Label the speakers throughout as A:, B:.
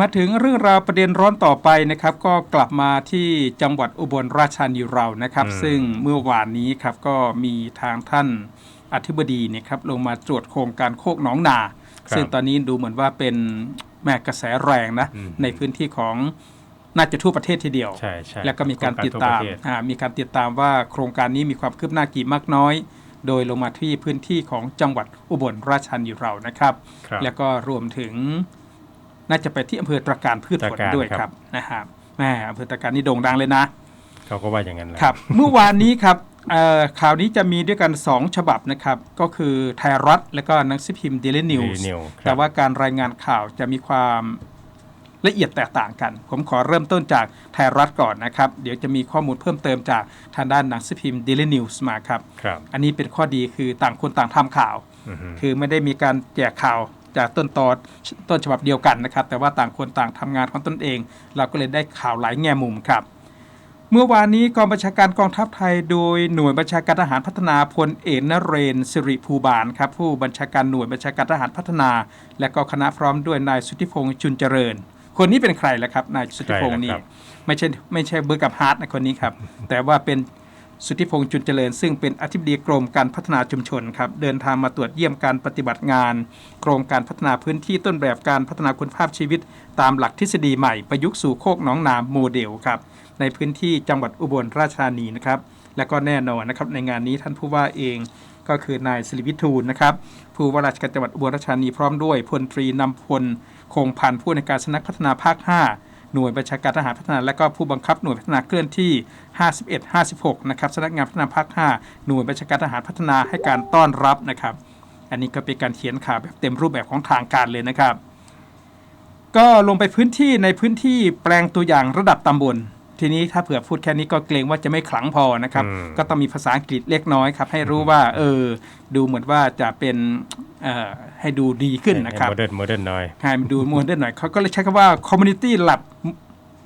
A: มาถึงเรื่องราวประเด็นร้อนต่อไปนะครับ ก็กลับมาที่จังหวัดอุบลราชธานีเรานะครับ
B: อืม
A: ซึ่งเมื่อวานนี้ครับก็มีทางท่านอธิบดีเนะครับลงมาตรวจโครงการโคกหนองนา
B: ครับ
A: ซึ่งตอนนี้ดูเหมือนว่าเป็นแม่กระแสแรงนะ
B: อืม
A: ในพื้นที่ของน่าจะทั่วประเทศทีเดียว
B: ใช่ใช่
A: แล้วก็มีการ
B: โคง
A: ติดตาม
B: ทั่วประเทศ
A: อ่ามีการติดตามว่าโครงการนี้มีความคืบหน้ากี่มากน้อย โดยลงมาที่พื้นที่ของจังหวัดอุบลราชธานีเรานะครับ
B: ครับ
A: แล้วก็รวมถึง น่าจะไปที่อำเภอตรการพืชผล
B: ตรการ
A: ด้วย
B: ครับ
A: ครับนะฮะแม่อำเภอตรการนี่โด่งดังเลยนะ
B: เขาก็ว่าอย่างนั้นแหละ
A: ครับ เมื่อวานนี้ครับเอ่อข่าวนี้จะมีด้วยกัน 2 ฉบับนะครับ ก็คือไทยรัฐและก็หนังสือพิมพ์ Daily News
B: Daily News ครับ
A: แต่ว่าการรายงานข่าวจะมีความละเอียดแตกต่างกัน ผมขอเริ่มต้นจากไทยรัฐก่อนนะครับ เดี๋ยวจะมีข้อมูลเพิ่มเติมจากทางด้านหนังสือพิมพ์ Daily News มาครับ
B: ครับ
A: อันนี้เป็นข้อดีคือต่างคนต่างทำข่าว
B: อือฮึ
A: คือไม่ได้มีการแจกข่าว จากต้นตอนต้นฉบับเดียวกันนะครับ แต่ว่าต่างคนต่างทำงานของตนเอง เราก็เลยได้ข่าวหลายแง่มุมครับ เมื่อวานนี้กองบัญชาการกองทัพไทย โดยหน่วยบัญชาการทหารพัฒนาพลเอกนเรนทร์สิริภูบาลครับผู้บัญชาการหน่วยบัญชาการทหารพัฒนา และก็คณะพร้อมด้วยนายสุทธิพงษ์จุนเจริญ คนนี้เป็นใครล่ะครับนายสุทธิพงษ์นี่ไม่ใช่ไม่ใช่เบอร์กับฮาร์ดนะคนนี้ครับแต่ว่าเป็น สุทธิพงษ์จุนเจริญ ซึ่งเป็นอธิบดีกรมการพัฒนาชุมชนครับเดินทางมาตรวจเยี่ยมการปฏิบัติงาน โครงการพัฒนาพื้นที่ต้นแบบการพัฒนาคุณภาพชีวิต ตามหลักทฤษฎีใหม่ประยุกต์สู่โคกหนองนาโมเดลครับในพื้นที่จังหวัดอุบลราชธานีนะครับและก็แน่นอนนะครับในงานนี้ท่านผู้ว่าเองก็คือนายสิริวิทูลนะครับผู้ว่าราชการจังหวัดอุบลราชธานีพร้อมด้วยพลตรีนำพลคงพันผู้ในการสนักพัฒนาภาค 5 หน่วยบัญชาการทหารพัฒนา และก็ผู้บังคับหน่วยพัฒนาเคลื่อนที่ 51 56 นะครับสำนักงานพัฒนาภาค 5 หน่วยบัญชาการทหารพัฒนาให้การต้อนรับนะครับ อันนี้ก็เป็นการเขียนข่าวแบบเต็มรูปแบบของทางการเลยนะครับ ก็ลงไปพื้นที่ในพื้นที่แปลงตัวอย่างระดับตำบล ทีนี้ถ้าเผื่อพูดแค่นี้ก็เกรงว่าจะไม่ขลังพอนะครับ
B: อืม
A: ก็ต้องมีภาษาอังกฤษเล็กน้อยครับ ให้รู้ว่าเออดูเหมือนว่าจะเป็นเอ่อให้ดูดีขึ้นนะครับ
B: โมเดิร์นโมเดิร์นน้อย
A: ให้มันดูโมเดิร์นหน่อยเขาก็เลยใช้คำว่า community lab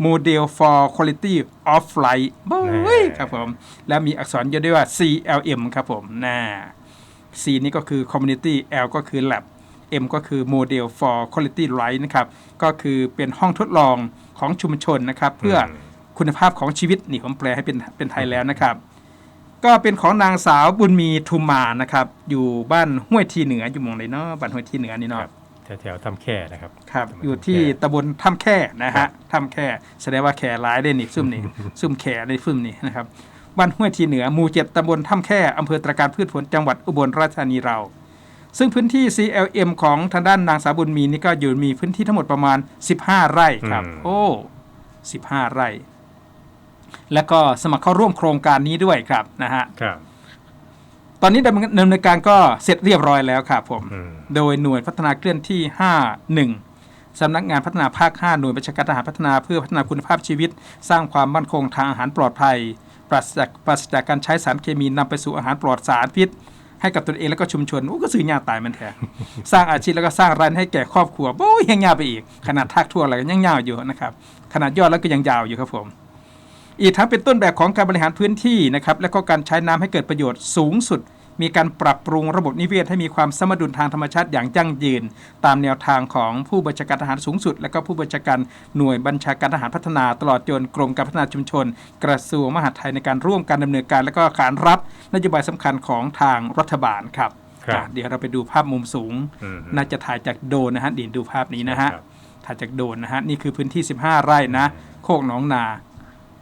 A: model for quality of life บ้ยครับผม แล้วมีอักษรย่อด้วยว่า CLM ครับผมน่า C นี่ก็คือ community L ก็คือ lab M ก็คือ model for quality life นะครับ ก็คือเป็นห้องทดลองของชุมชนนะครับ เพื่ออ
B: ม
A: คุณภาพของชีวิตนี่ผมแปลให้เป็นเป็นไทยแล้วนะครับ ก็เป็นของนางสาวบุญมีทุมมานะครับ อยู่บ้านห้วยทีเหนืออยู่หมองไหนเนาะบ้านห้วยทีเหนือนี่
B: ค
A: เนาะ
B: รับแถวๆทำแค่นะครับ
A: ครับ
B: ตำบล
A: อยู่ที่
B: ถ้ำแค่
A: ตำบลถ้ำแค่นะ
B: ครั
A: ฮะ
B: บ
A: ถ้ำแค่แสดงว่าแค่ร้ายได้นี่ซุ่มนี่ซุ่มแค่ในซุ่มนี่นะครับบ้านห้วยทีเหนือหมู่เจ็ดตำบลถ้ำแค่อำเภอตรการพืชผลจังหวัดอุบลราชธานีเรา ซึ่งพื้นที่ CLM ของทางด้านนางสาวบุญมีนี่ก็อยู่มีพื้นที่ทั้งหมดประมาณ 15 ไร่ครับ
B: อืม
A: โอ้ 15 ไร่ แล้วก็สมัครเข้าร่วมโครงการนี้ด้วยครับนะฮะ
B: ครับ
A: ตอนนี้ดำเนินการก็เสร็จเรียบร้อยแล้วครับผม
B: อืม
A: โดยหน่วยพัฒนาเคลื่อนที่ 51สำนักงานพัฒนาภาค 5 หน่วยบัญชาการทหารพัฒนาเพื่อพัฒนาคุณภาพชีวิต สร้างความมั่นคงทางอาหารปลอดภัย ปราศจากปราศจากการใช้สารเคมีนำไปสู่อาหารปลอดสารพิษ ให้กับตนเองและก็ชุมชนโอ้ก็ซื้อยาตายมันแท้สร้างอาชีพแล้วก็สร้างรายได้ให้แก่ครอบครัวโอ้ยยังยาวไปอีกขนาดทักทั่วอะไรก็ยังยาวอยู่นะครับขนาดยอดแล้วก็ยังยาวอยู่ครับผม อีกทั้งเป็นต้นแบบของการบริหารพื้นที่นะครับและก็การใช้น้ำให้เกิดประโยชน์สูงสุด มีการปรับปรุงระบบนิเวศให้มีความสมดุลทางธรรมชาติอย่างยั่งยืน ตามแนวทางของผู้บัญชาการทหารสูงสุด และก็ผู้บัญชาการหน่วยบัญชาการทหารพัฒนาตลอดจนกรมการพัฒนาชุมชน กระทรวงมหาดไทยในการร่วมการดำเนินการ และก็การรับนโยบายสำคัญของทางรัฐบาลครับ
B: ครับ
A: อะเดี๋ยวเราไปดูภาพมุมสูง
B: อืม
A: น่าจะถ่ายจากโดรนนะฮะเดี๋ยวดูภาพนี้นะฮะ
B: ครับ
A: ถ่ายจากโดรนนะฮะนี่คือพื้นที่ 15 ไร่นะ โคกหนองนา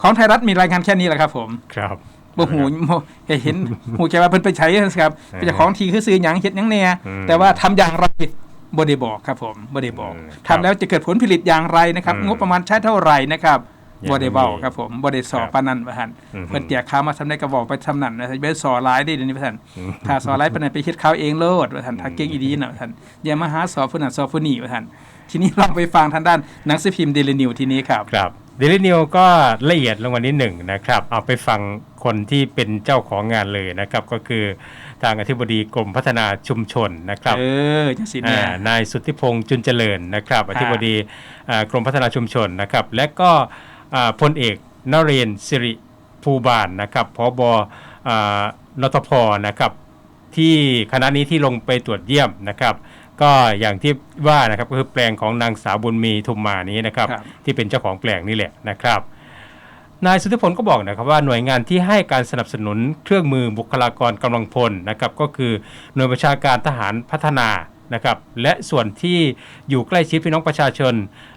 A: ของไทยรัฐมีรายงานแค่นี้แหละครับ ผม
B: ครับ
A: บ่หูบ่เห็นหูแค่ว่าเพิ่นไปใช้ครับ
B: อืม
A: เป็นเจ้าของทีคือซื้อหยังเฮ็ดหยังแหน่
B: อืม
A: แต่ว่าทำอย่างไรบ่ได้บอกครับ ผมบ่ได้บอก
B: อืม
A: ทำแล้วจะเกิดผลผลิตอย่างไรนะครับ
B: อืม
A: งบประมาณใช้เท่าไหร่นะครับ
B: ยัง
A: บ่ได้เว้า
B: ไม่มี
A: ครับผมบ่ได้สอบ
B: ครับ
A: ปานนั้นว่าหั่น
B: อืม
A: เพิ่นแจกข่าวมาทำได้ก็บอกไปทำนั่นนะบ่ได้สอหลายได้เดี๋ยวนี้ว่าซั่น
B: อืม
A: ถ้าสอหลายปานนั้นไปเฮ็ดข่าวเองโลดว่าซั่นถ้าเก่งอีดีน่ะว่าซั่นอย่ามาหาสอบผู้นั้นสอบผู้นี้ว่าซั่นทีนี้เราไปฟังทางด้านหนังสือพิมพ์ Daily News ทีนี้ครับ
B: ครับ เดลินิวก็ละเอียดลงมานิดหนึ่งนะครับ เอาไปฟังคนที่เป็นเจ้าของงานเลยนะครับ ก็คือทางอธิบดีกรมพัฒนาชุมชนนะครับ
A: เออจังสิเนี่ย
B: อ่านายสุทธิพงษ์จุนเจริญนะครับ อธิบดีอ่ากรมพัฒนาชุมชนนะครับ และก็อ่าพลเอกนเรนทร์สิริภูบาลนะครับพบอ่ารทพนะครับที่คณะนี้ที่ลงไปตรวจเยี่ยมนะครับ ก็อย่างที่ว่านะครับก็คือแปลงของนางสาวบุญมีทุมมานี้นะครับ
A: ครับ
B: ที่เป็นเจ้าของแปลงนี่แหละนะครับ นายสุทธิพลก็บอกนะครับว่าหน่วยงานที่ให้การสนับสนุนเครื่องมือบุคลากรกำลังพลนะครับก็คือหน่วยประชาการทหารพัฒนา นะครับและส่วนที่อยู่ใกล้ชิดพี่น้องประชาชน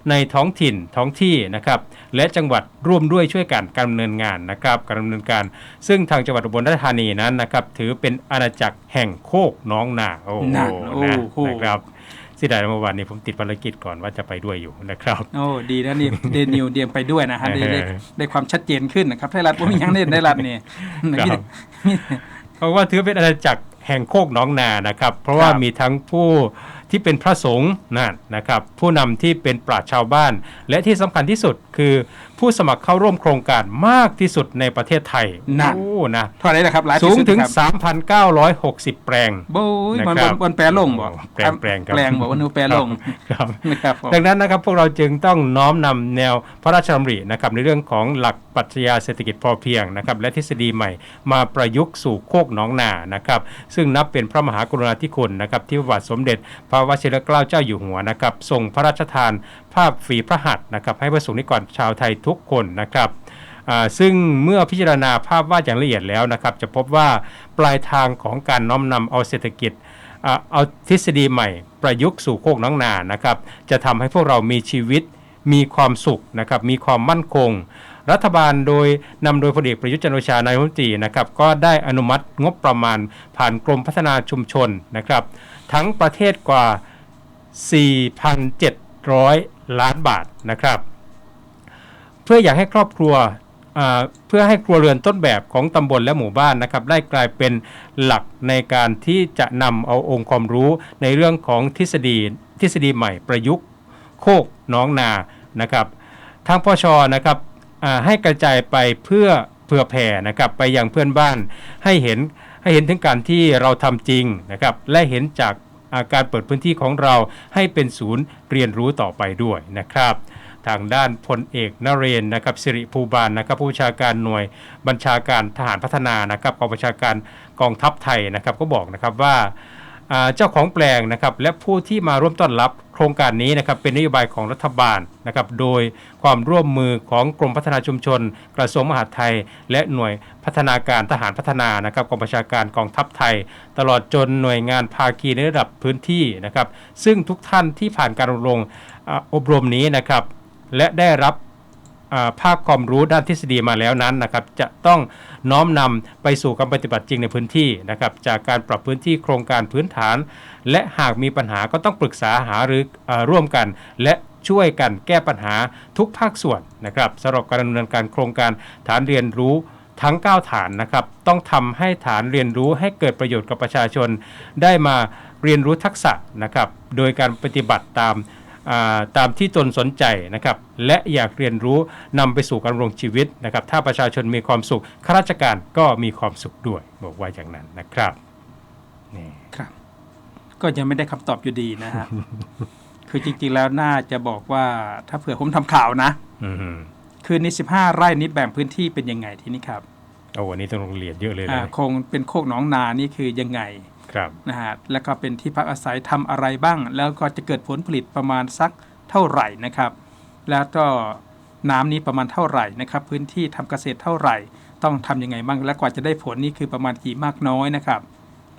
B: ในท้องถิ่นท้องที่นะครับและจังหวัดร่วมด้วยช่วยกันการดำเนินงานนะครับการดำเนินการ ซึ่งทางจังหวัดอุบลราชธานีนั้นนะครับถือเป็นอาณาจักรแห่งโคกน้องนาโอ้โห
A: นั่นโอ้
B: นะ
A: โห
B: นะครับสิดายเมื่อวานนี้ผมติดภารกิจก่อนว่าจะไปด้วยอยู่นะครับ
A: โอ้ดีนะนี่เดนิวเดียงไปด้วยนะฮะได้ได้
B: เออ
A: ได้ความชัดเจนขึ้นนะครับไทยรัฐว่ามีหยังเล่นได้รัฐนี่
B: ครับเพราะว่าถือเป็นอาณาจักร แห่งโคกหน้องนานะครับ เพราะว่า
A: ครับ
B: มีทั้งผู้ที่เป็นพระสงฆ์นั่นนะครับ ผู้นำที่เป็นปราชญ์ชาวบ้าน และที่สำคัญที่สุดคือ ผู้สมัครเข้าร่วมโครงการมากที่สุดในประเทศไทย
A: นั่น
B: โอ้นะ
A: เท่าไหรนะครับหลาย
B: สูงถึง
A: ครับ
B: 3,960 แปลง
A: โบ้ยมัน
B: นะครับ
A: มันแปลลงบ่
B: แปลงแปลงครับ
A: แปลงบอกว่านูแปลลง
B: ครับ
A: นะครับผม
B: ดังนั้นนะครับพวกเราจึงต้องน้อมนำแนวพระราชดำรินะครับในเรื่องของหลักปรัชญาเศรษฐกิจพอเพียงนะครับและทฤษฎีใหม่มาประยุกต์สู่โคกหนองนานะครับซึ่งนับเป็นพระมหากรุณาธิคุณนะครับที่พระบาทสมเด็จ พระวชิรเกล้าเจ้าอยู่หัวนะครับทรงพระราชทานภาพฝีพระหัตถ์นะครับให้ประสงค์นิกรชาวไทยทุกคนนะครับซึ่งเมื่อพิจารณาภาพวาดอย่างละเอียดแล้วนะครับ จะพบว่าปลายทางของการน้อมนำเอาเศรษฐกิจอเอาทฤษฎีใหม่ประยุกต์สู่โคกน้องนานะครับ จะทำให้พวกเรามีชีวิตมีความสุขนะครับ มีความมั่นคง รัฐบาลโดยนำโดยพลเอกประยุทธ์จันโอชานายรัฐมนตรีนะครับ ก็ได้อนุมัติงบประมาณผ่านกรมพัฒนาชุมชนนะครับ ทั้งประเทศกว่า 4,700 ล้านบาทนะครับ เพื่ออยากให้ครอบครัวเพื่อให้ครัวเรือนต้นแบบของตำบลและหมู่บ้านนะครับได้กลายเป็นหลักในการที่จะนำเอาองค์ความรู้ในเรื่องของทฤษฎีทฤษฎีใหม่ประยุกต์ โคกน้องนานะครับทางพชนะครับให้กระจายไปเพื่อเพื่อแผ่นะครับไปยังเพื่อนบ้านให้เห็นให้เห็นถึงการที่เราทำจริงนะครับและเห็นจาก การเปิดพื้นที่ของเราให้เป็นศูนย์เรียนรู้ต่อไปด้วยนะครับ ทางด้านพลเอกนเรนนะครับสิริภูบาลนะครับผู้บัญชาการหน่วยบัญชาการทหารพัฒนานะครับกองบัญชาการกองทัพไทยนะครับก็บอกนะครับว่า เจ้าของแปลงนะครับและผู้ที่มาร่วมต้อนรับโครงการนี้นะครับเป็นนโยบายของรัฐบาลนะครับโดยความร่วมมือของกรมพัฒนาชุมชน กระทรวงมหาดไทย และหน่วยพัฒนาการทหารพัฒนานะครับกองบัญชาการกองทัพไทย ตลอดจนหน่วยงานภาคีในระดับพื้นที่นะครับซึ่งทุกท่านที่ผ่านการอบรมอบรมนี้นะครับและได้รับ ภาคความรู้ด้านทฤษฎีมาแล้วนั้นนะครับจะต้องน้อมนำไปสู่การปฏิบัติจริงในพื้นที่นะครับจากการปรับพื้นที่โครงการพื้นฐาน และหากมีปัญหาก็ต้องปรึกษาหารือร่วมกัน และช่วยกันแก้ปัญหาทุกภาคส่วนนะครับสำหรับการดำเนินการโครงการฐานเรียนรู้ทั้ง 9 ฐานนะครับต้องทำให้ฐานเรียนรู้ให้เกิดประโยชน์กับประชาชน ได้มาเรียนรู้ทักษะนะครับโดยการปฏิบัติตาม ตามที่ตนสนใจนะครับและอยากเรียนรู้นำไปสู่การดำรงชีวิตนะครับถ้าประชาชนมีความสุขข้าราชการก็มีความสุขด้วย บอกว่าอย่างนั้นนะครับนี่
A: ครับ ก็ยังไม่ได้คำตอบอยู่ดีนะฮะคือจริงๆแล้วน่าจะบอกว่าถ้าเผื่อผมทำข่าวนะ
B: อืม
A: คือใน15ไร่นี้แบ่งพื้นที่เป็นยังไงทีนี้ครับ
B: โอ้วันนี้ต้องลงเรียนเยอะเลย
A: อ่า
B: นะ
A: คงเป็นโคกหนองนานี่คือยังไง
B: ครับ
A: นะฮะแล้วก็เป็นที่พักอาศัยทำอะไรบ้าง แล้วก็จะเกิดผลผลิตประมาณสักเท่าไหร่นะครับ แล้วก็น้ำนี้ประมาณเท่าไหร่นะครับ พื้นที่ทำเกษตรเท่าไหร่ ต้องทำยังไงบ้าง และกว่าจะได้ผลนี่คือประมาณกี่มากน้อยนะครับ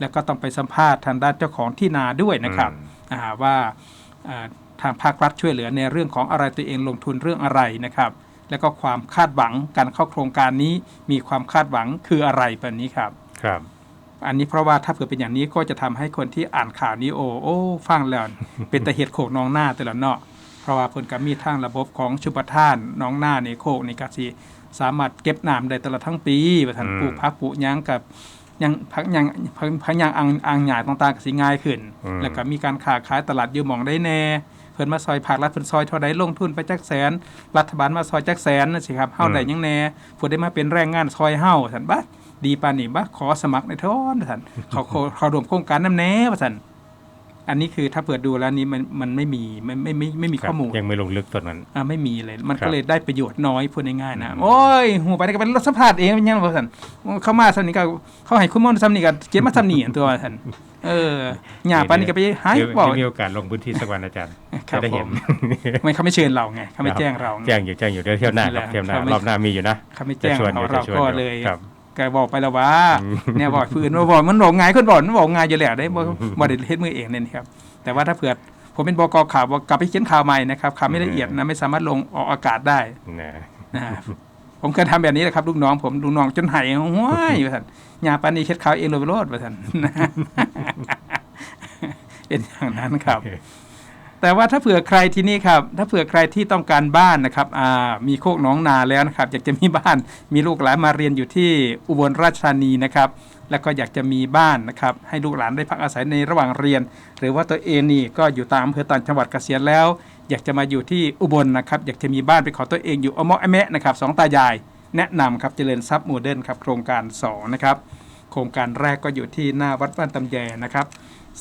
A: แล้วก็ต้องไปสัมภาษณ์ทางด้านเจ้าของที่นาด้วยนะครับอ่าว่าอ่าทางภาครัฐช่วยเหลือในเรื่องของอะไรตัวเองลงทุนเรื่องอะไรนะครับแล้วก็ความคาดหวังการเข้าโครงการนี้มีความคาดหวังคืออะไรแบบนี้ครับ
B: ครับ
A: อันนี้เพราะว่าถ้าเผื่อเป็นอย่างนี้ก็จะทำให้คนที่อ่านข่าวนี้โอ้โอ้ฟังแล้วเป็นตะเห็ดโขกน้องหน้าแต่ละเนาะเพราะว่าเพิ่นก็มีทางระบบของชุปทานน้องหน้าในโคกในกาสีสามารถเก็บน้ำได้ตลอดทั้งปีว่าท่าน
B: อืม
A: ปลูกพักปลูกหยังกับหยังพักหยังพักพักหยังอ่างอ่างหยาต่างๆก็สิง่ายขึ้น
B: อืม
A: แล้วก็มีการค้าขายตลาดอยู่หมองได้แน่เพิ่นมาซอยภาครัฐเพิ่นซอยเท่าใดลงทุนไปจักแสน รัฐบาลมาซอยจักแสนนั่นสิครับเฮาได้หยังแน่ผู้ได้มาเป็นแรงงานซอยเฮาท่านบัด ดีปานนี้บัดขอสมัครในอยเทอนท่านเขาเขาเขารวมโครงการนำแน่ว่าท่านอันนี้คือถ้าเปิดดูแล้วนี้มันมันไม่มีไม่ไม่ไม่ไม่มี
B: ครับ
A: ข้อมูล
B: ยังไม่ลงลึกตรงนั้น
A: อ่าไม่มีเลย มัน
B: ครั
A: ก็
B: บ
A: เลยได้ประโยชน์น้อยพูดง่ายๆนะ
B: อืม
A: โอ้ยหูไปนี่ก็เป็นรถสัมภาษณ์เองเป็นยังไงสันเข้ามาสันนี่ก็เขาให้คุณมอนสัมนี่ก็เจ็บมาสัมนี่อันตัวสันเออหยาปานนี่ก็ไปหาย
B: เดี๋ยว
A: บอก
B: เดี๋ยวมีโอกาสลงพื้นที่สักวันอาจารย์
A: ครั
B: จะ
A: บ
B: ได้
A: ผ
B: เห็น
A: มไม่เขาไม่เชิญเราไงเขาไม่แจ้งเราไง
B: แจ้งอยู่แจ้งอยู่เดี๋ยวเที่ยวหน้าครับ
A: นี่แหละ
B: เที่ยวหน้า
A: เขาไม่
B: รอบหน้ามีอยู่นะ
A: เขาไม่แจ้ง
B: จะชวน
A: เรา
B: อยู่
A: เรา
B: จะชวน
A: ก็
B: อยู่
A: เลย
B: ครับ
A: แกบอกไปแล้วว่า
B: อืม
A: เนี่ยบอกฟืนว่าบอกมันบอกไงายคนบอกมันบอกไงายอยู่แล้วได้บ่บ่ได้เฮ็ดมือเองเนี่ยนะครับ แต่ว่าถ้าเผื่อผมเป็นบกข่าวบอกกลับไปเขียนข่าวใหม่นะครับข่าวไม่ละเอียดนะไม่สามารถลงออกอากาศได้
B: นะ
A: นะฮะผมเคยทำแบบนี้แหละครับลูกน้องผมลูกน้องจนไหายห้วยว่าท่านยาปานนี้เช็ดขาวเองเลยไปโลดว่าท่านนะฮะเป็นอย่างนั้นครับ แต่ว่าถ้าเผื่อใครที่นี่ครับถ้าเผื่อใครที่ต้องการบ้านนะครับมีโคกน้องนาแล้วนะครับอยากจะมีบ้านมีลูกหลานมาเรียนอยู่ที่อุบลราชธานีนะครับแล้วก็อยากจะมีบ้านนะครับให้ลูกหลานได้พักอาศัยในระหว่างเรียน หรือว่าตัวเองนี่ก็อยู่ตามอำเภอต่างจังหวัดเกษียณแล้ว อยากจะมาอยู่ที่อุบลนะครับอยากจะมีบ้านเป็นขอตัวเองอยู่อมอแมะนะครับสองตายายแนะนำครับเจริญทรัพย์โมเดิร์นครับโครงการสองนะครับโครงการแรกก็อยู่ที่หน้าวัดบ้านตำแยนะครับ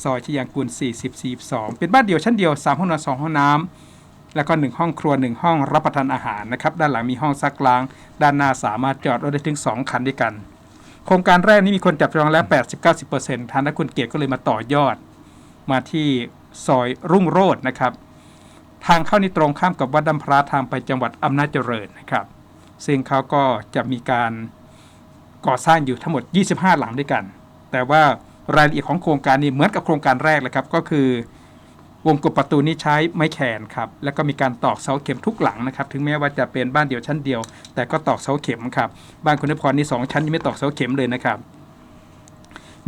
A: ซอยชยางกูล40 42 เป็นบ้านเดี่ยวชั้นเดียว 3 ห้องนอน 2 ห้องน้ำ แล้วก็ 1 ห้องครัว 1 ห้องรับประทานอาหารนะครับ ด้านหลังมีห้องซักล้าง ด้านหน้าสามารถจอดรถได้ถึง 2 คันด้วยกัน โครงการแรกนี้มีคนจับจองแล้ว 80-90%ทางนักคุณเกียรติก็เลยมาต่อยอด มาที่ซอยรุ่งโรจน์นะครับ ทางเข้านี่ตรงข้ามกับวัดดำพระทางไปจังหวัดอำนาจเจริญนะครับ ซึ่งเขาก็จะมีการก่อสร้างอยู่ทั้งหมด 25 หลังด้วยกัน แต่ว่า รายละเอียดของโครงการนี้เหมือนกับโครงการแรกเลยครับก็คือ วงกบประตูนี้ใช้ไม้แขนครับแล้วก็มีการตอกเสาเข็มทุกหลังนะครับ ถึงแม้ว่าจะเป็นบ้านเดี่ยวชั้นเดียว แต่ก็ตอกเสาเข็มครับบ้านคุณนพรนี่สองชั้นยังไม่ตอกเสาเข็มเลยนะครับ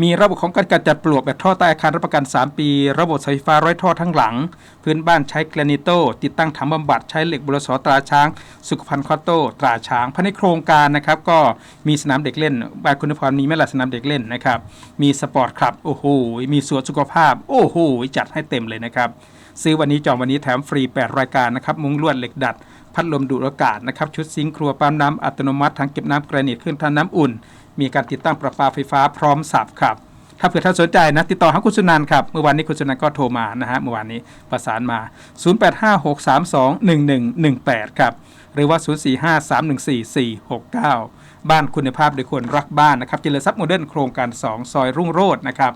A: มีระบบของการกำจัดปลวกแบบท่อใต้อาคารรับประกัน 3 ปี ระบบไฟฟ้าร้อยท่อทั้งหลัง พื้นบ้านใช้แกรนิโต ติดตั้งถังบำบัดใช้เหล็กบุรสตราช้าง สุขภัณฑ์คอตโต ตราช้างภายในโครงการนะครับก็มีสนามเด็กเล่นบ้านคุณพรมีแม่ละสนามเด็กเล่นนะครับมีสปอร์ตคลับโอ้โหมีสวนสุขภาพ โอ้โหจัดให้เต็มเลยนะครับซื้อวันนี้จองวันนี้แถมฟรี 8 รายการนะครับ มุ้งลวดเหล็กดัด พัดลมดูดอากาศนะครับ ชุดซิงค์ครัวปั๊มน้ำอัตโนมัติถังเก็บน้ำแกรนิตเครื่องทำน้ำอุ่น มีการติดตั้งประปาไฟฟ้าพร้อมสับครับ ถ้าเผื่อท่านสนใจนะ ติดต่อหาคุณสุนันครับ เมื่อวานนี้คุณสุนันก็โทรมานะฮะเมื่อวานนี้ประสานมา 0856321118 ครับ หรือว่า 0453144469 บ้านคุณภาพโดยคนรักบ้านนะครับเจริญทรัพย์โมเดิร์นโครงการ 2 ซอยรุ่งโรจน์นะครับ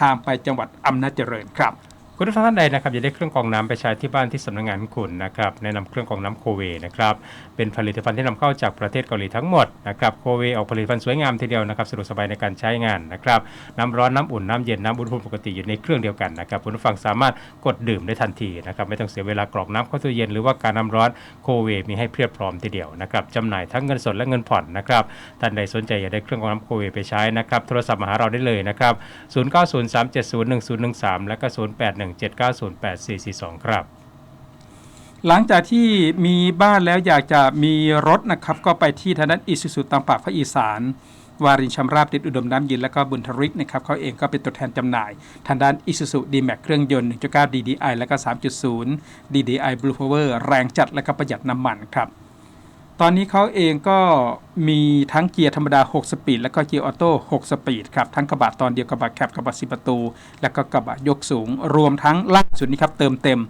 A: ทางไปจังหวัดอำนาจเจริญครับ
B: คุณผู้ชมท่านใดนะครับอยากได้เครื่องกรองน้ำไปใช้ที่บ้านที่สำนักงานของคุณนะครับแนะนำเครื่องกรองน้ำโคเวนะครับเป็นผลิตภัณฑ์ที่นำเข้าจากประเทศเกาหลีทั้งหมดนะครับโคเวออกผลิตภัณฑ์สวยงามทีเดียวนะครับสะดวกสบายในการใช้งานนะครับน้ำร้อนน้ำอุ่นน้ำเย็นน้ำอุณหภูมิปกติอยู่ในเครื่องเดียวกันนะครับคุณผู้ฟังสามารถกดดื่มได้ทันทีนะครับไม่ต้องเสียเวลากรอกน้ำเข้าตู้เย็นหรือว่าการน้ำร้อนโคเวมีให้เพียบพร้อมทีเดียวนะครับจำหน่ายทั้งเงินสดและเงินผ่อนนะครับท่านใดสนใจอยากได้เครื่องกรองน้ำโคเวไปใช้นะครับโทรศัพท์มาหาเราได้เลยนะครับ0903701013 และก็0 8 1 7.908442 ครับ
A: หลังจากที่มีบ้านแล้วอยากจะมีรถนะครับก็ไปที่ทางด้านอิสุสุตามปากภาคอีสานวารินชำราบติดอุดมน้ำยินแล้วก็บุญทริกนะครับเขาเองก็เป็นตัวแทนจำหน่าย ทางด้านอิสุสุดีแม็กเครื่องยนต์ 1.9 DDI แล้วก็ 3.0 DDI Blue Power แรงจัดและก็ประหยัดน้ำมันครับ ตอนนี้เขาเองก็มีทั้งเกียร์ธรรมดา 6 สปีด แล้วก็เกียร์ออโต้ 6 สปีดครับ ทั้งกระบะตอนเดียวกระบะแคปกระบะสิประตู แล้วก็กระบะยกสูง รวมทั้งล่าสุดนี้ครับ เติมเต็ม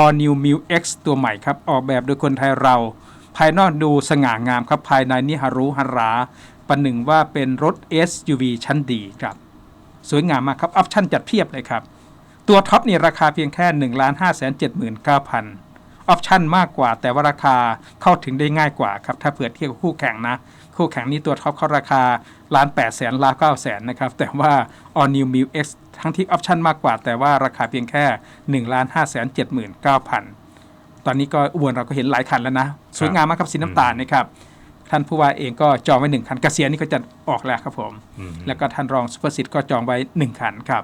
A: All New m i l X ตัวใหม่ครับ ออกแบบโดยคนไทยเรา ภายนอกดูสง่างามครับ ภายในนี่ฮารุฮาราประหนึ่งว่าเป็นรถ SUV ชั้นดีครับ สวยงามมากครับ ออปชั่นจัดเพียบเลยครับ ตัวท็อปนี่ราคาเพียงแค่ 1 5 7 9 0 0 0 ออปชั่นมากกว่า แต่ว่าราคาเข้าถึงได้ง่ายกว่าครับถ้าเผื่อเทียบกับคู่แข่งนะ คู่แข่งนี่ตัวท็อปเขาราคาล้าน8แสนล้าน9แสนนะครับ แต่ว่า All New m i l X ทั้งที่ออปชั่นมากกว่า แต่ว่าราคาเพียงแค่1ล้าน5แสน79,000ตอนนี้ก็อุบลเราก็เห็นหลายคันแล้วนะ สวยงามมากครับสีน้ำตาลนะครับท่านผู้ว่าเองก็จองไว้หนึ่งคันเกษียณนี่ก็จะออกแล้วครับผม
B: อืม
A: แล้วก็ท่านรองสุภสิทธิ์ก็จองไว้1คันครับ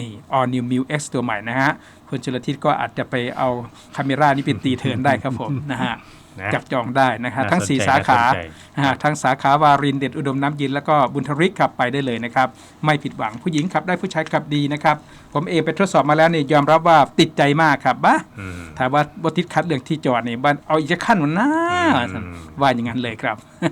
A: นี่ All New m i l X ตัวใหม่นะฮะคุณชลทิศก็อาจจะไปเอาคาเมรานี่เป็นตีเทิร์นได้ครับผมนะฮะ
B: นะ
A: จับจองได้นะฮะ
B: น่า
A: ทั้ง
B: สนใจ
A: 4สาขา
B: น่าสนใจ
A: นะฮะทั้งสาขาวารินเด็ดอุดมน้ำยินแล้วก็บุญทริกขับไปได้เลยนะครับ ไม่ผิดหวังผู้หญิงขับได้ผู้ชายขับดีนะครับ ผมเองไปทดสอบมาแล้วเนี่ยยอมรับว่าติดใจมากครับบ้า
B: อืม
A: ถามว่าบติดคัดเรื่องที่จอดนี่บ้านเอาอีกจะขั้นมันนะ
B: อืม
A: ว่าอย่างนั้นเลยครับ